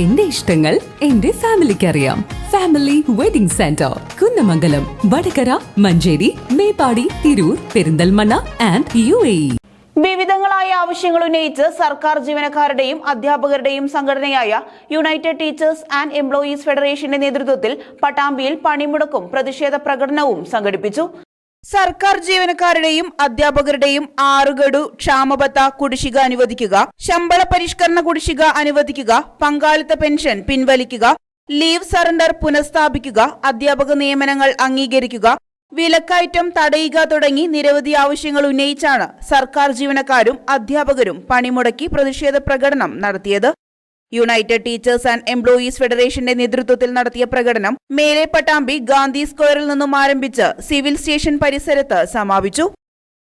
എന്റെ ഇഷ്ടങ്ങൾ എന്റെ ഫാമിലിക്ക് അറിയാം family wedding centre Kunnamangalam Vadakara Manjeri Meppadi Tirur Perinthalmanna and U A വിവിധങ്ങളായ ആവശ്യങ്ങൾ ഉന്നയിച്ച് സർക്കാർ ജീവനക്കാരുടെയും അധ്യാപകരുടെയും സംഘടനയായ യുണൈറ്റഡ് ടീച്ചേഴ്സ് ആൻഡ് എംപ്ലോയീസ് ഫെഡറേഷന്റെ നേതൃത്വത്തിൽ പട്ടാമ്പിയിൽ പണിമുടക്കും പ്രതിഷേധ പ്രകടനവും സംഘടിപ്പിച്ചു. സർക്കാർ ജീവനക്കാരുടെയും അധ്യാപകരുടെയും ആറുഗഡു ക്ഷാമബത്ത കുടിശ്ശിക അനുവദിക്കുക ശമ്പള പരിഷ്കരണ കുടിശ്ശിക അനുവദിക്കുക പങ്കാളിത്ത പെൻഷൻ പിൻവലിക്കുക ലീവ് സറണ്ടർ പുനഃസ്ഥാപിക്കുക അധ്യാപക നിയമനങ്ങൾ അംഗീകരിക്കുക വിലക്കയറ്റം തടയുക തുടങ്ങി നിരവധി ആവശ്യങ്ങൾ ഉന്നയിച്ചാണ് സർക്കാർ ജീവനക്കാരും അധ്യാപകരും പണിമുടക്കി പ്രതിഷേധ പ്രകടനം നടത്തിയത്. യുണൈറ്റഡ് ടീച്ചേഴ്സ് ആൻഡ് എംപ്ലോയീസ് ഫെഡറേഷന്റെ നേതൃത്വത്തിൽ നടത്തിയ പ്രകടനം മേലെ പട്ടാമ്പി ഗാന്ധി സ്ക്വയറിൽ നിന്നും ആരംഭിച്ച് സിവിൽ സ്റ്റേഷൻ പരിസരത്ത് സമാപിച്ചു.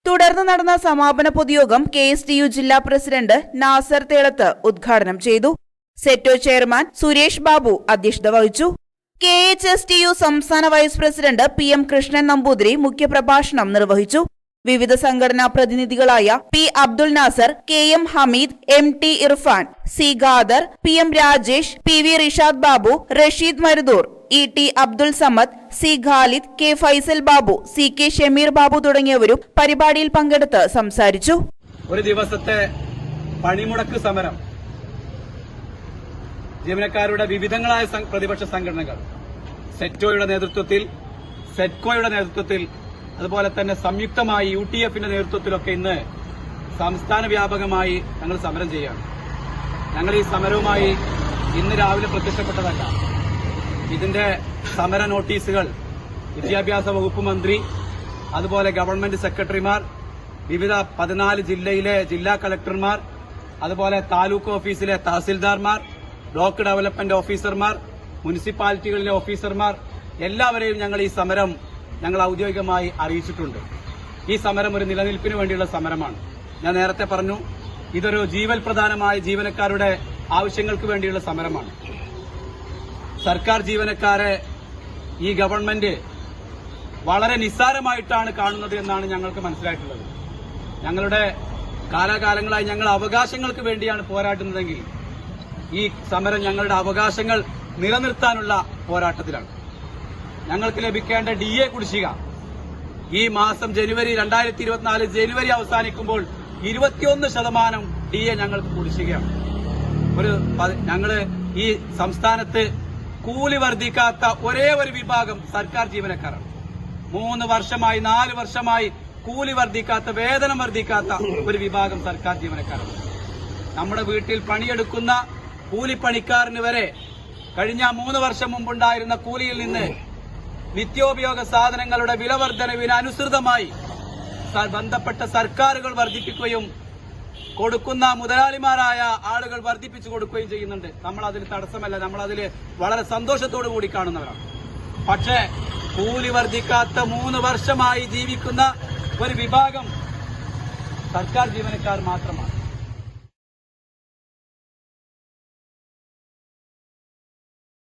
തുടർന്ന് നടന്ന സമാപന പൊതുയോഗം കെ എസ് ടി യു ജില്ലാ പ്രസിഡന്റ് നാസർ തേളത്ത് ഉദ്ഘാടനം ചെയ്തു. സെറ്റോ ചെയർമാൻ സുരേഷ് ബാബു അധ്യക്ഷത വഹിച്ചു. K H S T U സംസ്ഥാന vice president P M Krishnan Namboothiri മുഖ്യപ്രഭാഷണം നിർവഹിച്ചു. വിവിധ സംഘടനാ പ്രതിനിധികളായ P Abdul Nasar K M Hameed M T Irfan C Khader P M Rajesh P V Rishad Babu Rasheed Marudur E T Abdul Samad C Khalid K Faisal Babu C K Shameer Babu തുടങ്ങിയവരും പരിപാടിയിൽ പങ്കെടുത്ത് സംസാരിച്ചു. ഒരു ദിവസത്തെ പണിമുടക്ക് സമരം ജീവനക്കാരുടെ വിവിധങ്ങളായ പ്രതിപക്ഷ സംഘടനകൾ സെറ്റോയുടെ നേതൃത്വത്തിൽ സെറ്റ്കോയുടെ നേതൃത്വത്തിൽ അതുപോലെ തന്നെ സംയുക്തമായി യു ടി എഫിന്റെ നേതൃത്വത്തിലൊക്കെ ഇന്ന് സംസ്ഥാന വ്യാപകമായി ഞങ്ങൾ സമരം ചെയ്യുകയാണ്. ഞങ്ങൾ ഈ സമരവുമായി ഇന്ന് രാവിലെ പ്രത്യക്ഷപ്പെട്ടതല്ല. ഇതിന്റെ സമര നോട്ടീസുകൾ വിദ്യാഭ്യാസ വകുപ്പ് മന്ത്രി അതുപോലെ ഗവൺമെന്റ് സെക്രട്ടറിമാർ വിവിധ പതിനാല് ജില്ലയിലെ ജില്ലാ കളക്ടർമാർ അതുപോലെ താലൂക്ക് ഓഫീസിലെ തഹസിൽദാർമാർ ബ്ലോക്ക് ഡെവലപ്മെന്റ് ഓഫീസർമാർ മുനിസിപ്പാലിറ്റികളിലെ ഓഫീസർമാർ എല്ലാവരെയും ഞങ്ങൾ ഈ സമരം ഞങ്ങൾ ഔദ്യോഗികമായി അറിയിച്ചിട്ടുണ്ട്. ഈ സമരം ഒരു നിലനിൽപ്പിന് വേണ്ടിയുള്ള സമരമാണ്. ഞാൻ നേരത്തെ പറഞ്ഞു ഇതൊരു ജീവൽ പ്രധാനമായ ജീവനക്കാരുടെ ആവശ്യങ്ങൾക്ക് വേണ്ടിയുള്ള സമരമാണ്. സർക്കാർ ജീവനക്കാരെ ഈ ഗവൺമെന്റ് വളരെ നിസ്സാരമായിട്ടാണ് കാണുന്നത് എന്നാണ് ഞങ്ങൾക്ക് മനസ്സിലായിട്ടുള്ളത്. ഞങ്ങളുടെ കാലാകാലങ്ങളായി ഞങ്ങൾ അവകാശങ്ങൾക്ക് വേണ്ടിയാണ് പോരാട്ടുന്നതെങ്കിൽ ഈ സമരം ഞങ്ങളുടെ അവകാശങ്ങൾ നിലനിർത്താനുള്ള പോരാട്ടത്തിലാണ്. ഞങ്ങൾക്ക് ലഭിക്കേണ്ട ഡി എ കുടിശ്ശിക. ഈ മാസം ജനുവരി രണ്ടായിരത്തി ഇരുപത്തിനാല് ജനുവരി അവസാനിക്കുമ്പോൾ ഇരുപത്തിയൊന്ന് ശതമാനം ഡി എ ഞങ്ങൾക്ക് കുടിശ്ശികയാണ്. ഒരു ഞങ്ങൾ ഈ സംസ്ഥാനത്ത് കൂലി വർദ്ധിക്കാത്ത ഒരേ ഒരു വിഭാഗം സർക്കാർ ജീവനക്കാരാണ്. മൂന്ന് വർഷമായി നാല് വർഷമായി കൂലി വർദ്ധിക്കാത്ത വേതനം വർദ്ധിക്കാത്ത ഒരു വിഭാഗം സർക്കാർ ജീവനക്കാരാണ്. നമ്മുടെ വീട്ടിൽ പണിയെടുക്കുന്ന കൂലിപ്പണിക്കാരന് വരെ കഴിഞ്ഞ മൂന്ന് വർഷം മുമ്പുണ്ടായിരുന്ന കൂലിയിൽ നിന്ന് നിത്യോപയോഗ സാധനങ്ങളുടെ വിലവർദ്ധനവിന് അനുസൃതമായി ബന്ധപ്പെട്ട സർക്കാരുകൾ വർദ്ധിപ്പിക്കുകയും കൊടുക്കുന്ന മുതലാളിമാരായ ആളുകൾ വർദ്ധിപ്പിച്ചു കൊടുക്കുകയും ചെയ്യുന്നുണ്ട്. നമ്മൾ അതിൽ തടസ്സമല്ല. നമ്മൾ അതിൽ വളരെ സന്തോഷത്തോടു കൂടി കാണുന്നവരാണ്. പക്ഷേ കൂലി വർദ്ധിക്കാത്ത മൂന്ന് വർഷമായി ജീവിക്കുന്ന ഒരു വിഭാഗം സർക്കാർ ജീവനക്കാർ മാത്രമാണ്.